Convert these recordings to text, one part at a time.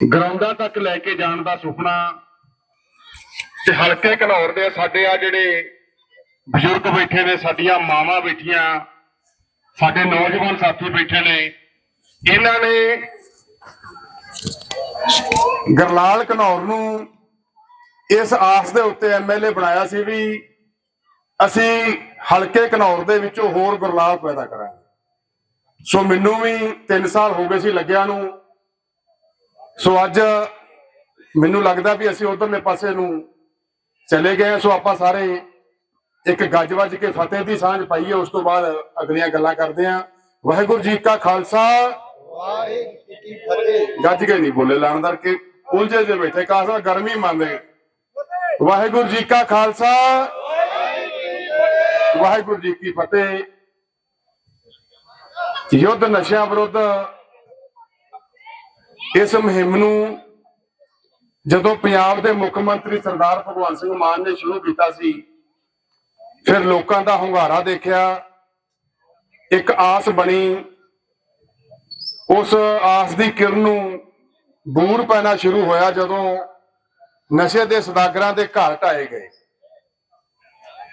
ਗਰਾਊਂਡਾਂ ਤੱਕ ਲੈ ਕੇ ਜਾਣ ਦਾ ਸੁਪਨਾ ਤੇ ਹਲਕੇ ਘਨੌਰ ਦੇ ਸਾਡੇ ਆ ਜਿਹੜੇ ਬਜ਼ੁਰਗ ਬੈਠੇ ਨੇ, ਸਾਡੀਆਂ ਮਾਵਾਂ ਬੈਠੀਆਂ, ਸਾਡੇ ਨੌਜਵਾਨ ਸਾਥੀ ਬੈਠੇ ਨੇ, ਇਹਨਾਂ ਨੇ ਗਰਲਾਲ ਘਨੌਰ ਨੂੰ ਇਸ ਆਸ ਦੇ ਉੱਤੇ ਐਮਐਲਏ ਬਣਾਇਆ ਸੀ ਵੀ ਅਸੀਂ ਹਲਕੇ ਘਨੌਰ ਦੇ ਵਿੱਚੋਂ ਹੋਰ ਗੁਰਲਾਲ ਪੈਦਾ ਕਰਾਂਗੇ। ਸੋ ਮੈਨੂੰ ਵੀ 3 ਸਾਲ ਹੋ ਗਏ ਸੀ ਲੱਗਿਆ ਨੂੰ। ਸੋ ਅੱਜ ਮੈਨੂੰ ਲੱਗਦਾ ਵੀ ਅਸੀਂ ਉਧਰਲੇ ਪਾਸੇ ਨੂੰ ਚਲੇ ਗਏ ਸੋ ਆਪਾਂ ਸਾਰੇ ਇੱਕ ਗੱਜ ਵੱਜ ਕੇ ਫਤਿਹ ਦੀ ਸਾਂਝ ਪਾਈਏ। ਉਸ ਤੋਂ ਬਾਅਦ ਅਗਲੀਆਂ ਗੱਲਾਂ ਕਰਦੇ ਹਾਂ। ਵਾਹਿਗੁਰੂ ਜੀ ਕਾ ਖਾਲਸਾ। ਵਾਹਿਗੁਰੂ ਜੀ ਕੀ ਫਤਿਹ ਗੱਜ ਕੇ ਨਹੀਂ ਬੋਲੇ ਲਾਣਦਾਰ ਕੇ ਉਲਝੇ ਜੇ ਬੈਠੇ ਕਾਸਾ ਗਰਮੀ ਮੰਨਦੇ। ਵਾਹਿਗੁਰੂ ਜੀ ਕਾ ਖਾਲਸਾ। ਵਾਹਿਗੁਰੂ ਜੀ ਕੀ ਫਤਿਹ। ਯੁੱਧ ਨਸ਼ਿਆਂ ਵਿਰੁੱਧ ਇਸ ਮੁਹਿੰਮ ਨੂੰ ਜਦੋਂ ਪੰਜਾਬ ਦੇ ਮੁੱਖ ਮੰਤਰੀ ਸਰਦਾਰ ਭਗਵੰਤ ਸਿੰਘ ਮਾਨ ਨੇ ਸ਼ੁਰੂ ਕੀਤਾ ਸੀ, ਫਿਰ ਲੋਕਾਂ ਦਾ ਹੁੰਗਾਰਾ ਦੇਖਿਆ। ਇੱਕ ਆਸ ਬਣੀ। ਉਸ ਆਸ ਦੀ ਕਿਰਨ ਨੂੰ ਬੂਰ ਪੈਣਾ ਸ਼ੁਰੂ ਹੋਇਆ ਜਦੋਂ ਨਸ਼ੇ ਦੇ ਸਦਾਗਰਾਂ ਦੇ ਘਰ ਢਾਏ ਗਏ।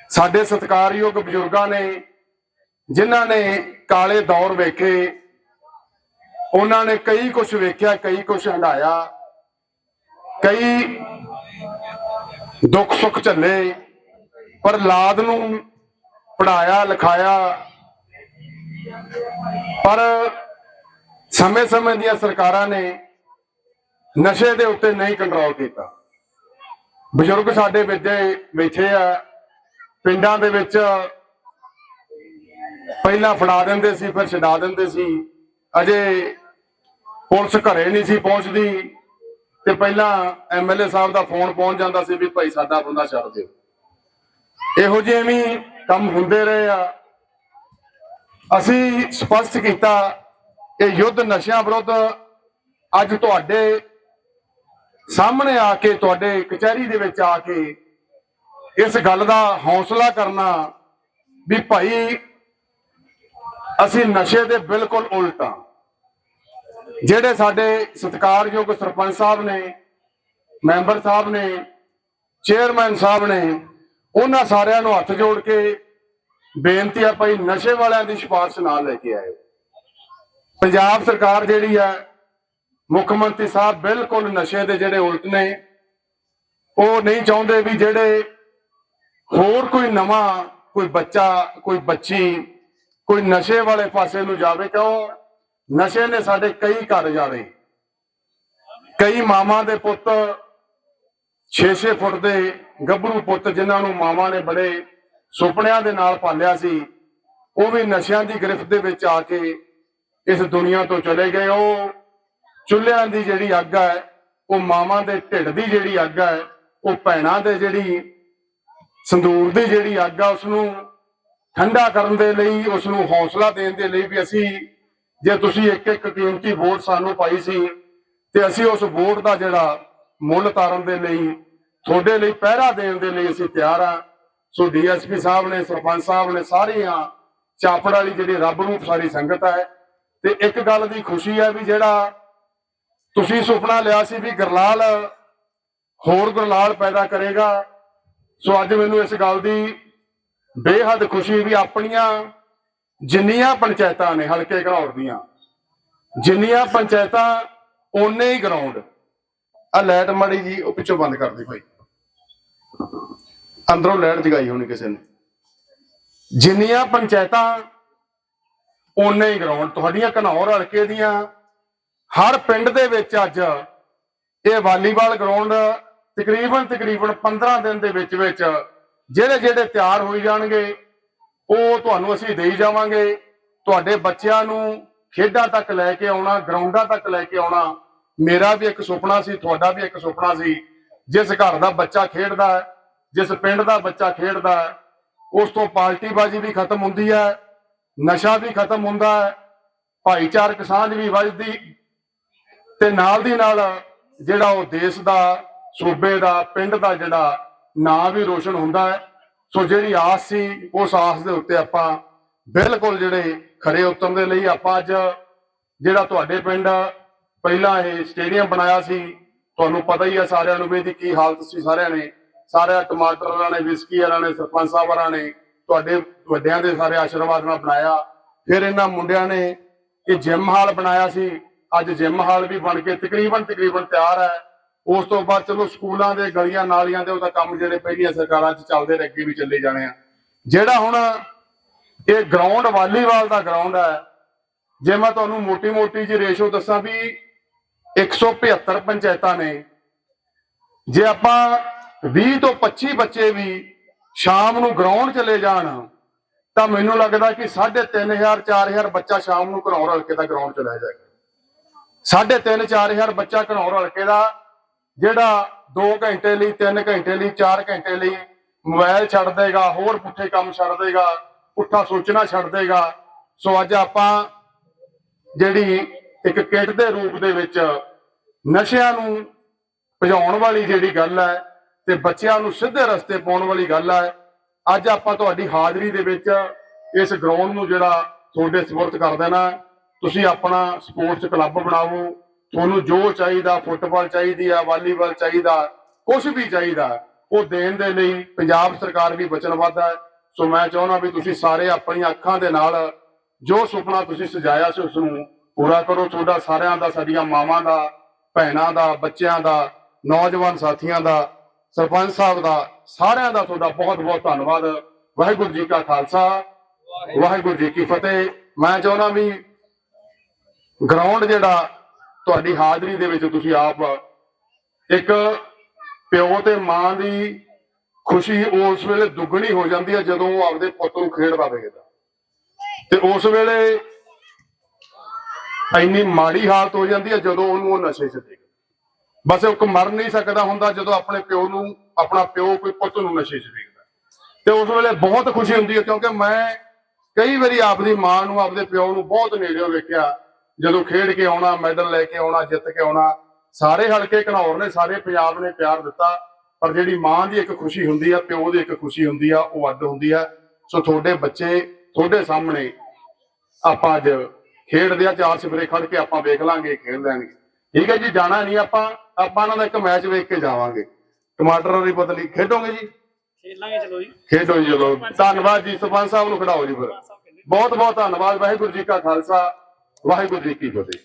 ਸਾਡੇ ਸਤਿਕਾਰਯੋਗ ਬਜ਼ੁਰਗਾਂ ਨੇ, ਜਿਨ੍ਹਾਂ ਨੇ ਕਾਲੇ ਦੌਰ ਵੇਖੇ ਉਹਨਾਂ ਨੇ ਕਈ ਕੁਝ ਵੇਖਿਆ, ਕਈ ਕੁਝ ਹੰਡਾਇਆ ਕਈ ਦੁੱਖ ਸੁੱਖ ਝੱਲੇ, ਪਰ ਲਾਦ ਨੂੰ ਪੜਾਇਆ ਲਿਖਾਇਆ। ਪਰ ਸਮੇਂ-ਸਮੇਂ ਦੀਆਂ ਸਰਕਾਰਾਂ ਨੇ ਨਸ਼ੇ ਦੇ ਉੱਤੇ ਨਹੀਂ ਕੰਟਰੋਲ ਕੀਤਾ। ਬਜ਼ੁਰਗ ਸਾਡੇ ਵਿੱਚੇ ਬੈਠੇ ਆ, ਪਿੰਡਾਂ ਦੇ ਵਿੱਚ ਪਹਿਲਾਂ ਫੜਾ ਦਿੰਦੇ ਸੀ, ਫਿਰ ਛਡਾ ਦਿੰਦੇ ਸੀ। ਅਜੇ ਪੁਲਿਸ ਘਰੇ ਨਹੀਂ ਸੀ ਪਹੁੰਚਦੀ ਤੇ ਪਹਿਲਾਂ ਐਮਐਲਏ ਸਾਹਿਬ ਦਾ ਫੋਨ ਪਹੁੰਚ ਜਾਂਦਾ ਸੀ ਵੀ ਭਾਈ ਸਾਡਾ ਬੰਦਾ ਛੱਡ ਦਿਓ। ਇਹੋ ਜਿਹੇ ਵੀ ਕੰਮ ਹੁੰਦੇ ਰਹੇ ਆ। ਅਸੀਂ ਸਪਸ਼ਟ ਕੀਤਾ ਇਹ ਯੁੱਧ ਨਸ਼ਿਆਂ ਵਿਰੁੱਧ ਅੱਜ ਤੁਹਾਡੇ ਸਾਹਮਣੇ ਆ ਕੇ, ਤੁਹਾਡੇ ਕਚਹਿਰੀ ਦੇ ਵਿੱਚ ਆ ਕੇ ਇਸ ਗੱਲ ਦਾ ਹੌਸਲਾ ਕਰਨਾ ਵੀ ਭਾਈ ਅਸੀਂ ਨਸ਼ੇ ਦੇ ਬਿਲਕੁਲ ਉਲਟ ਹਾਂ ਜਿਹੜੇ ਸਾਡੇ ਸਤਿਕਾਰਯੋਗ ਸਰਪੰਚ ਸਾਹਿਬ ਨੇ, ਮੈਂਬਰ ਸਾਹਿਬ ਨੇ, ਚੇਅਰਮੈਨ ਸਾਹਿਬ ਨੇ, ਉਹਨਾਂ ਸਾਰਿਆਂ ਨੂੰ ਹੱਥ ਜੋੜ ਕੇ ਬੇਨਤੀ ਆ ਭਾਈ ਨਸ਼ੇ ਵਾਲਿਆਂ ਦੀ ਸਿਫਾਰਿਸ਼ ਨਾ ਲੈ ਕੇ ਆਇਓ। ਪੰਜਾਬ ਸਰਕਾਰ ਜਿਹੜੀ ਹੈ, ਮੁੱਖ ਮੰਤਰੀ ਸਾਹਿਬ ਬਿਲਕੁਲ ਨਸ਼ੇ ਦੇ ਜਿਹੜੇ ਉਲਟ ਨੇ, ਉਹ ਨਹੀਂ ਚਾਹੁੰਦੇ ਵੀ ਜਿਹੜੇ ਹੋਰ ਕੋਈ ਨਵਾਂ ਕੋਈ ਬੱਚਾ, ਕੋਈ ਬੱਚੀ, ਕੋਈ ਨਸ਼ੇ ਵਾਲੇ ਪਾਸੇ ਨੂੰ ਜਾਵੇ ਕਿਉਂ ਨਸ਼ੇ ਨੇ ਸਾਡੇ ਕਈ ਘਰ ਜਾਵੇ ਕਈ ਮਾਵਾਂ ਦੇ ਪੁੱਤ 6-6 ਫੁੱਟ ਦੇ ਗੱਭਰੂ ਪੁੱਤ ਜਿਨ੍ਹਾਂ ਨੂੰ ਮਾਵਾਂ ਨੇ ਬੜੇ ਸੁਪਨਿਆਂ ਦੇ ਨਾਲ ਪਾਲਿਆ ਸੀ, ਉਹ ਵੀ ਨਸ਼ਿਆਂ ਦੀ ਗ੍ਰਿਫਤ ਦੇ ਵਿੱਚ ਆ ਕੇ ਇਸ ਦੁਨੀਆ ਤੋਂ ਚਲੇ ਗਏ। ਉਹ ਚੁੱਲ੍ਹਿਆਂ ਦੀ ਜਿਹੜੀ ਅੱਗ ਹੈ, ਉਹ ਮਾਵਾਂ ਦੇ ਢਿੱਡ ਦੀ ਜਿਹੜੀ ਅੱਗ ਹੈ, ਉਹ ਭੈਣਾਂ ਦੇ ਜਿਹੜੀ ਸੰਦੂਰ ਦੀ ਜਿਹੜੀ ਅੱਗ ਆ ਉਸ ਨੂੰ ਠੰਡਾ ਕਰਨ ਦੇ ਲਈ ਉਸ ਨੂੰ ਹੌਸਲਾ ਦੇਣ ਦੇ ਲਈ ਵੀ ਅਸੀਂ ਜੇ ਤੁਸੀਂ ਇੱਕ ਇੱਕ ਕੀਮਤੀ ਵੋਟ ਸਾਨੂੰ ਪਾਈ ਸੀ, ਤੇ ਅਸੀਂ ਉਸ ਵੋਟ ਦਾ ਜਿਹੜਾ ਮੁੱਲ ਤਾਰਨ ਦੇ ਲਈ, ਤੁਹਾਡੇ ਲਈ ਪਹਿਰਾ ਦੇਣ ਦੇ ਲਈ ਅਸੀਂ ਤਿਆਰ ਆ। ਸੋ ਡੀਐਸਪੀ ਸਾਹਿਬ ਨੇ, ਸਰਪੰਚ ਸਾਹਿਬ ਨੇ ਸਾਰੀਆਂ ਚਾਪੜ ਵਾਲੀ ਜਿਹੜੀ ਰੱਬ ਨੂੰ ਸਾਰੀ ਸੰਗਤ ਹੈ। ਤੇ ਇੱਕ ਗੱਲ ਦੀ ਖੁਸ਼ੀ ਹੈ ਵੀ ਜਿਹੜਾ ਤੁਸੀਂ ਸੁਪਨਾ ਲਿਆ ਸੀ ਵੀ ਗਰਲਾਲ ਹੋਰ ਗਰਲਾਲ ਪੈਦਾ ਕਰੇਗਾ। ਸੋ ਅੱਜ ਮੈਨੂੰ ਇਸ ਗੱਲ ਦੀ ਬੇਹੱਦ ਖੁਸ਼ੀ ਵੀ ਆਪਣੀਆਂ ਜਿੰਨੀਆਂ ਪੰਚਾਇਤਾਂ ਨੇ ਹਲਕੇ ਘਨੌਰ ਦੀਆਂ, ਜਿੰਨੀਆਂ ਪੰਚਾਇਤਾਂ, ਓਨੇ ਹੀ ਗਰਾਊਂਡ ਆ ਲਾਈਟ ਮੜੀ ਜੀ ਉਹ ਪਿੱਛੋਂ ਬੰਦ ਕਰ ਦੇ ਭਾਈ ਅੰਦਰੋਂ ਲਾਈਟ ਜਗਾਈ ਹੋਣੀ ਕਿਸੇ ਨੇ। ਜਿੰਨੀਆਂ ਪੰਚਾਇਤਾਂ, ਓਨੇ ਹੀ ਗਰਾਊਂਡ ਤੁਹਾਡੀਆਂ ਘਨੌਰ ਹਲਕੇ ਦੀਆਂ, ਹਰ ਪਿੰਡ ਦੇ ਵਿੱਚ ਅੱਜ ਇਹ ਵਾਲੀਬਾਲ ਗਰਾਊਂਡ ਤਕਰੀਬਨ ਤਕਰੀਬਨ 15 ਦਿਨ ਦੇ ਵਿੱਚ ਵਿੱਚ ਜਿਹੜੇ ਜਿਹੜੇ ਤਿਆਰ ਹੋਈ ਜਾਣਗੇ ਉਹ ਤੁਹਾਨੂੰ ਅਸੀਂ ਦੇਈ ਜਾਵਾਂਗੇ। ਤੁਹਾਡੇ ਬੱਚਿਆਂ ਨੂੰ ਖੇਡਾਂ ਤੱਕ ਲੈ ਕੇ ਆਉਣਾ, ਗਰਾਊਂਡਾਂ ਤੱਕ ਲੈ ਕੇ ਆਉਣਾ, ਮੇਰਾ ਵੀ ਇੱਕ ਸੁਪਨਾ ਸੀ, ਤੁਹਾਡਾ ਵੀ ਇੱਕ ਸੁਪਨਾ ਸੀ। ਜਿਸ ਘਰ ਦਾ ਬੱਚਾ ਖੇਡਦਾ ਹੈ, ਜਿਸ ਪਿੰਡ ਦਾ ਬੱਚਾ ਖੇਡਦਾ ਹੈ, ਉਸ ਤੋਂ ਪਾਰਟੀਬਾਜ਼ੀ ਵੀ ਖਤਮ ਹੁੰਦੀ ਹੈ, ਨਸ਼ਾ ਵੀ ਖਤਮ ਹੁੰਦਾ ਹੈ, ਭਾਈਚਾਰਕ ਸਾਂਝ ਵੀ ਵੱਜਦੀ ਤੇ ਨਾਲ ਦੀ ਨਾਲ ਜਿਹੜਾ ਉਹ ਦੇਸ਼ ਦਾ, ਸੂਬੇ ਦਾ, ਪਿੰਡ ਦਾ ਜਿਹੜਾ ਨਾਂ ਵੀ ਰੋਸ਼ਨ ਹੁੰਦਾ ਹੈ। ਸੋ ਜਿਹੜੀ ਆਸ ਸੀ, ਉਸ ਆਸ ਦੇ ਉੱਤੇ ਆਪਾਂ ਬਿਲਕੁਲ ਜਿਹੜੇ ਖਰੇ ਉਤਰਨ ਦੇ ਲਈ ਆਪਾਂ ਅੱਜ ਜਿਹੜਾ ਤੁਹਾਡੇ ਪਿੰਡ ਪਹਿਲਾਂ ਇਹ ਸਟੇਡੀਅਮ ਬਣਾਇਆ ਸੀ, ਤੁਹਾਨੂੰ ਪਤਾ ਹੀ ਹੈ ਸਾਰਿਆਂ ਨੂੰ ਵੀ ਇਹਦੀ ਕੀ ਹਾਲਤ ਸੀ ਸਾਰਿਆਂ ਨੇ। ਸਾਰਿਆਂ ਟਮਾਟਰ ਵਾਲਿਆਂ ਨੇ, ਵਿਸਕੀ ਵਾਲਿਆਂ ਨੇ, ਸਰਪੰਚ ਸਾਹਿਬ ਵਾਲਿਆਂ ਨੇ ਤੁਹਾਡੇ ਵੱਡਿਆਂ ਦੇ ਸਾਰੇ ਆਸ਼ੀਰਵਾਦ ਨਾਲ ਬਣਾਇਆ। ਫਿਰ ਇਹਨਾਂ ਮੁੰਡਿਆਂ ਨੇ ਇਹ ਜਿਮ ਹਾਲ ਬਣਾਇਆ ਸੀ। ਅੱਜ ਜਿਮ ਹਾਲ ਵੀ ਬਣ ਕੇ ਤਕਰੀਬਨ ਤਕਰੀਬਨ ਤਿਆਰ ਹੈ। ਉਸ ਤੋਂ ਬਾਅਦ ਚਲੋ ਸਕੂਲਾਂ ਦੇ ਗਲੀਆਂ ਨਾਲੀਆਂ ਦੇ ਉਹਦਾ ਕੰਮ ਜਿਹੜੇ ਪਹਿਲੀਆਂ ਸਰਕਾਰਾਂ 'ਚ ਚੱਲਦੇ ਰਹੇ ਅੱਗੇ ਵੀ ਚੱਲੇ ਜਾਣੇ ਆ। ਜਿਹੜਾ ਹੁਣ ਇਹ ਗਰਾਊਂਡ ਵਾਲੀਬਾਲ ਦਾ ਗਰਾਊਂਡ ਹੈ, ਜੇ ਮੈਂ ਤੁਹਾਨੂੰ ਮੋਟੀ ਮੋਟੀ ਜੀ ਰੇਸ਼ੋ ਦੱਸਾਂ ਵੀ 175 ਪੰਚਾਇਤਾਂ ਨੇ। ਜੇ ਆਪਾਂ 20 ਤੋਂ 25 ਬੱਚੇ ਵੀ ਸ਼ਾਮ ਨੂੰ ਗਰਾਊਂਡ ਚਲੇ ਜਾਣ, ਤਾਂ ਮੈਨੂੰ ਲੱਗਦਾ ਕਿ 3500 4000 ਬੱਚਾ ਸ਼ਾਮ ਨੂੰ ਘਨੌਰ ਹਲਕੇ ਦਾ ਗਰਾਊਂਡ ਚਲਾ ਜਾਏਗਾ। 3.5 4000 ਬੱਚਾ ਘਨੌਰ ਹਲਕੇ ਦਾ ਜਿਹੜਾ 2 ਘੰਟੇ ਲਈ 3 ਘੰਟੇ ਲਈ 4 ਘੰਟੇ ਲਈ ਮੋਬਾਈਲ ਛੱਡ ਦੇਗਾ, ਹੋਰ ਪੁੱਠੇ ਕੰਮ ਛੱਡ ਦੇਗਾ, ਪੁੱਠਾ ਸੋਚਣਾ ਛੱਡ ਦੇਗਾ। ਸੋ ਅੱਜ ਆਪਾਂ ਜਿਹੜੀ ਇੱਕ ਕਿੱਟ ਦੇ ਰੂਪ ਦੇ ਵਿੱਚ ਨਸ਼ਿਆਂ ਨੂੰ ਭਜਾਉਣ ਵਾਲੀ ਜਿਹੜੀ ਗੱਲ ਹੈ ਤੇ ਬੱਚਿਆਂ ਨੂੰ ਸਿੱਧੇ ਰਸਤੇ ਪਾਉਣ ਵਾਲੀ ਗੱਲ ਹੈ, ਅੱਜ ਆਪਾਂ ਤੁਹਾਡੀ ਹਾਜ਼ਰੀ ਦੇ ਵਿੱਚ ਇਸ ਗਰਾਊਂਡ ਨੂੰ ਜਿਹੜਾ ਤੁਹਾਡੇ ਸਪੁਰਦ ਕਰ ਦੇਣਾ। ਤੁਸੀਂ ਆਪਣਾ ਸਪੋਰਟਸ ਕਲੱਬ ਬਣਾਵੋ ਤੁਹਾਨੂੰ ਜੋ ਚਾਹੀਦਾ, ਫੁੱਟਬਾਲ ਚਾਹੀਦੀ ਆ, ਵਾਲੀਬਾਲ ਚਾਹੀਦਾ ਕੁਝ ਵੀ ਚਾਹੀਦਾ, ਉਹ ਦੇਣ ਦੇ ਲਈ ਪੰਜਾਬ ਸਰਕਾਰ ਵੀ ਵਚਨਬੱਧ ਹੈ ਸੋ ਮੈਂ ਚਾਹੁੰਦਾ ਵੀ ਤੁਸੀਂ ਸਾਰੇ ਆਪਣੀਆਂ ਅੱਖਾਂ ਦੇ ਨਾਲ ਜੋ ਸੁਪਨਾ ਤੁਸੀਂ ਸਜਾਇਆ ਸੀ ਉਸ ਨੂੰ ਪੂਰਾ ਕਰੋ। ਤੁਹਾਡਾ ਸਾਰਿਆਂ ਦਾ, ਸਾਡੀਆਂ ਮਾਵਾਂ ਦਾ, ਭੈਣਾਂ ਦਾ, ਬੱਚਿਆਂ ਦਾ, ਨੌਜਵਾਨ ਸਾਥੀਆਂ ਦਾ, ਸਰਪੰਚ ਸਾਹਿਬ ਦਾ, ਸਾਰਿਆਂ ਦਾ ਤੁਹਾਡਾ ਬਹੁਤ ਬਹੁਤ ਧੰਨਵਾਦ। ਵਾਹਿਗੁਰੂ ਜੀ ਕਾ ਖਾਲਸਾ, ਵਾਹਿਗੁਰੂ ਜੀ ਕੀ ਫਤਿਹ। ਮੈਂ ਚਾਹੁੰਦਾ ਵੀ ਗਰਾਊਂਡ ਜਿਹੜਾ ਤੁਹਾਡੀ ਹਾਜ਼ਰੀ ਦੇ ਵਿੱਚ ਤੁਸੀਂ ਆਪ ਇੱਕ ਪਿਓ ਤੇ ਮਾਂ ਦੀ ਖੁਸ਼ੀ ਉਸ ਵੇਲੇ ਦੁੱਗਣੀ ਹੋ ਜਾਂਦੀ ਹੈ ਜਦੋਂ ਉਹ ਆਪਦੇ ਪੁੱਤ ਨੂੰ ਖੇਡਦਾ ਵੇਖਦਾ। ਤੇ ਉਸ ਵੇਲੇ ਇੰਨੀ ਮਾੜੀ ਹਾਲਤ ਹੋ ਜਾਂਦੀ ਹੈ ਜਦੋਂ ਉਹਨੂੰ ਉਹ ਨਸ਼ੇ 'ਚ ਦੇਖਦਾ ਬਸ ਉਹ ਇੱਕ ਮਰ ਨਹੀਂ ਸਕਦਾ ਹੁੰਦਾ ਜਦੋਂ ਆਪਣੇ ਪਿਓ ਨੂੰ, ਆਪਣਾ ਪਿਓ ਕੋਈ ਪੁੱਤ ਨੂੰ ਨਸ਼ੇ 'ਚ ਦੇਖਦਾ ਤੇ ਉਸ ਵੇਲੇ ਬਹੁਤ ਖੁਸ਼ੀ ਹੁੰਦੀ ਹੈ ਕਿਉਂਕਿ ਮੈਂ ਕਈ ਵਾਰੀ ਆਪਦੀ ਮਾਂ ਨੂੰ, ਆਪਦੇ ਪਿਓ ਨੂੰ ਬਹੁਤ ਨੇੜਿਓਂ ਵੇਖਿਆ ਜਦੋਂ ਖੇਡ ਕੇ ਆਉਣਾ ਮੈਡਲ ਲੈ ਕੇ ਆਉਣਾ ਜਿੱਤ ਕੇ ਆਉਣਾ ਸਾਰੇ ਹਲਕੇ ਘਨੌਰ ਨੇ ਸਾਰੇ ਪੰਜਾਬ ਨੇ ਪਿਆਰ ਦਿੱਤਾ ਪਰ ਜਿਹੜੀ ਮਾਂ ਦੀ ਇੱਕ ਖੁਸ਼ੀ ਹੁੰਦੀ ਆ ਪਿਓ ਦੀ ਇੱਕ ਖੁਸ਼ੀ ਹੁੰਦੀ ਆ ਉਹ ਅੱਡ ਹੁੰਦੀ ਆ। ਸੋ ਤੁਹਾਡੇ ਬੱਚੇ ਤੁਹਾਡੇ ਸਾਹਮਣੇ ਆਪਾਂ ਅੱਜ ਖੇਡਦੇ ਆ ਚਾਰ ਸਫਰੇ ਖੜ ਕੇ ਆਪਾਂ ਵੇਖ ਲਾਂਗੇ ਖੇਡ ਲੈਣਗੇ। ਠੀਕ ਹੈ ਜੀ ਜਾਣਾ ਨਹੀਂ ਆਪਾਂ ਆਪਾਂ ਇਹਨਾਂ ਦਾ ਇੱਕ ਮੈਚ ਵੇਖ ਕੇ ਜਾਵਾਂਗੇ। ਟਮਾਟਰ ਵਾਲੀ ਬਦਲੀ ਖੇਡੋਗੇ ਜੀ? ਖੇਲਾਂਗੇ ਚਲੋ ਜੀ। ਖੇਡੋ ਜੀ ਚਲੋ। ਧੰਨਵਾਦ ਜੀ ਸਰਪੰਚ ਸਾਹਿਬ ਨੂੰ ਖੜਾਓ ਜੀ ਫਿਰ। ਬਹੁਤ ਬਹੁਤ ਧੰਨਵਾਦ ਵਾਹਿਗੁਰੂ ਜੀ ਕਾ ਖਾਲਸਾ। ਵਾਹਿਗੁਰੂ ਜੀ ਕੀ ਫਤਿਹ।